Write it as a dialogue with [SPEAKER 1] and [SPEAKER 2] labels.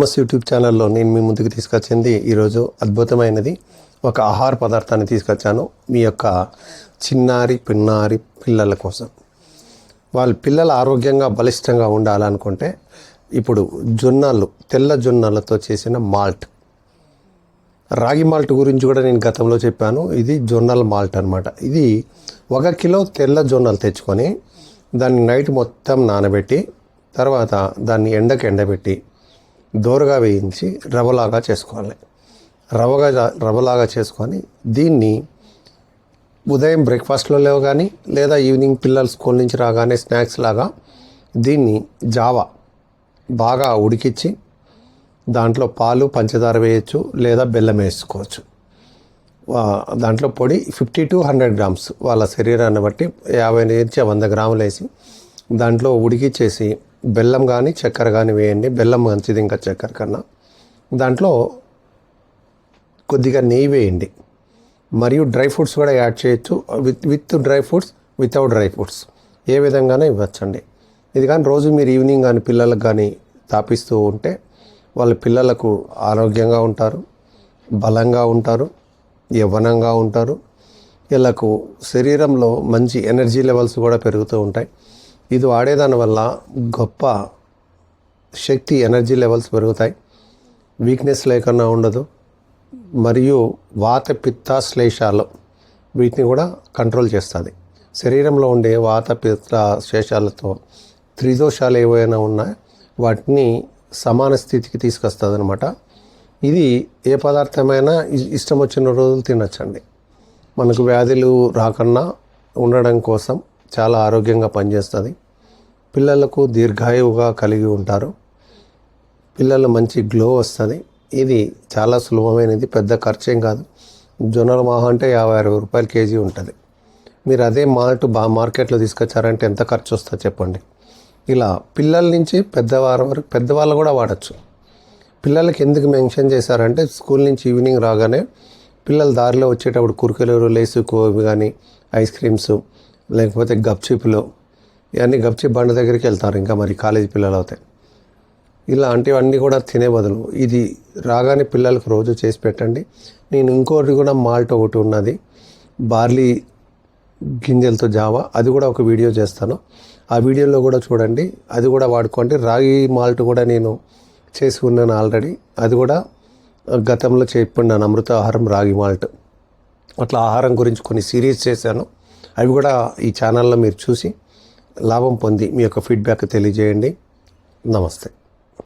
[SPEAKER 1] Famous YouTube ఛానల్లో నేను మీ ముందుకు తీసుకొచ్చింది ఈరోజు అద్భుతమైనది. ఒక ఆహార పదార్థాన్ని తీసుకొచ్చాను. మీ యొక్క చిన్నారి పిన్నారి పిల్లల కోసం. వాళ్ళ పిల్లలు ఆరోగ్యంగా బలిష్టంగా ఉండాలనుకుంటే ఇప్పుడు జొన్నలు తెల్ల జొన్నలతో చేసిన మాల్ట్. రాగి మాల్ట్ గురించి కూడా నేను గతంలో చెప్పాను. ఇది జొన్నల మాల్ట్ అనమాట ఇది ఒక కిలో తెల్ల జొన్నలు తెచ్చుకొని దాన్ని నైట్ మొత్తం నానబెట్టి తర్వాత దాన్ని ఎండకు ఎండబెట్టి దోరగా వేయించి రవ్వలాగా చేసుకోవాలి. రవ్వగా రవ్వలాగా చేసుకొని దీన్ని ఉదయం బ్రేక్ఫాస్ట్లో లేవు కానీ లేదా ఈవినింగ్ పిల్లలు స్కూల్ నుంచి రాగానే స్నాక్స్ లాగా దీన్ని జావా బాగా ఉడికించి దాంట్లో పాలు పంచదార వేయచ్చు లేదా బెల్లం వేసుకోవచ్చు. దాంట్లో పొడి ఫిఫ్టీ టు హండ్రెడ్ గ్రామ్స్ వాళ్ళ శరీరాన్ని బట్టి యాభై నుంచి వంద గ్రాములు వేసి దాంట్లో ఉడికిచ్చేసి బెల్లం కానీ చక్కెర కానీ వేయండి. బెల్లం మంచిది ఇంకా చక్కెర కన్నా. దాంట్లో కొద్దిగా నెయ్యి వేయండి. మరియు డ్రై ఫ్రూట్స్ కూడా యాడ్ చేయొచ్చు. With with dry fruits without dry fruits. ఏ విధంగానే ఇవ్వచ్చండి. ఇది కానీ రోజు మీరు ఈవినింగ్ కానీ పిల్లలకు కానీ తాపిస్తూ ఉంటే వాళ్ళ పిల్లలకు ఆరోగ్యంగా ఉంటారు బలంగా ఉంటారు యవ్వనంగా ఉంటారు. వీళ్ళకు శరీరంలో మంచి ఎనర్జీ లెవెల్స్ కూడా పెరుగుతూ ఉంటాయి. ఇది వాడేదాని వల్ల గొప్ప శక్తి ఎనర్జీ లెవెల్స్ పెరుగుతాయి. వీక్నెస్ లేకుండా ఉండదు. మరియు వాత పిత్త శ్లేషాలు వీటిని కూడా కంట్రోల్ చేస్తుంది. శరీరంలో ఉండే వాత పిత్త శ్లేషాలతో త్రిదోషాలు ఏవైనా ఉన్నా వాటిని సమాన స్థితికి తీసుకొస్తుంది అనమాట ఇది ఏ పదార్థమైనా ఇష్టం వచ్చిన రోజులు తినచ్చండి. మనకు వ్యాధులు రాకుండా ఉండడం కోసం చాలా ఆరోగ్యంగా పనిచేస్తుంది. పిల్లలకు దీర్ఘాయువుగా కలిగి ఉంటారు. పిల్లలు మంచి గ్లో వస్తుంది. ఇది చాలా సులభమైనది పెద్ద ఖర్చేం కాదు. జొన్నల మాహ అంటే యాభై అరవై రూపాయలు కేజీ ఉంటుంది. మీరు అదే మాల్ట్ బా మార్కెట్లో తీసుకొచ్చారంటే ఎంత ఖర్చు వస్తుందో చెప్పండి. ఇలా పిల్లల నుంచి పెద్దవారి వరకు పెద్దవాళ్ళు కూడా వాడచ్చు. పిల్లలకి ఎందుకు మెన్షన్ చేశారంటే స్కూల్ నుంచి ఈవినింగ్ రాగానే పిల్లలు దారిలో వచ్చేటప్పుడు కురుకులు లేసు కోవి కానీ ఐస్ క్రీమ్స్ లేకపోతే గప్చిప్లు ఇవన్నీ గప్చిప్ బండ దగ్గరికి వెళ్తారు ఇంకా మరి కాలేజీ పిల్లలు అవుతాయి ఇలాంటివన్నీ కూడా తినే బదులు ఇది రాగానే పిల్లలకు రోజు చేసి పెట్టండి. నేను ఇంకోటి కూడా మాల్ట్ ఒకటి ఉన్నది బార్లీ గింజలతో జావా అది కూడా ఒక వీడియో చేస్తాను. ఆ వీడియోలో కూడా చూడండి అది కూడా వాడుకోండి. రాగి మాల్ట్ కూడా నేను చేసుకున్నాను ఆల్రెడీ. అది కూడా గతంలో చెప్పిన్నాను అమృత ఆహారం రాగి మాల్ట్. అట్లా ఆహారం గురించి కొన్ని సిరీస్ చేశాను. అవి కూడా ఈ ఛానల్లో మీరు చూసి లాభం పొంది మీ యొక్క ఫీడ్బ్యాక్ తెలియజేయండి. నమస్తే.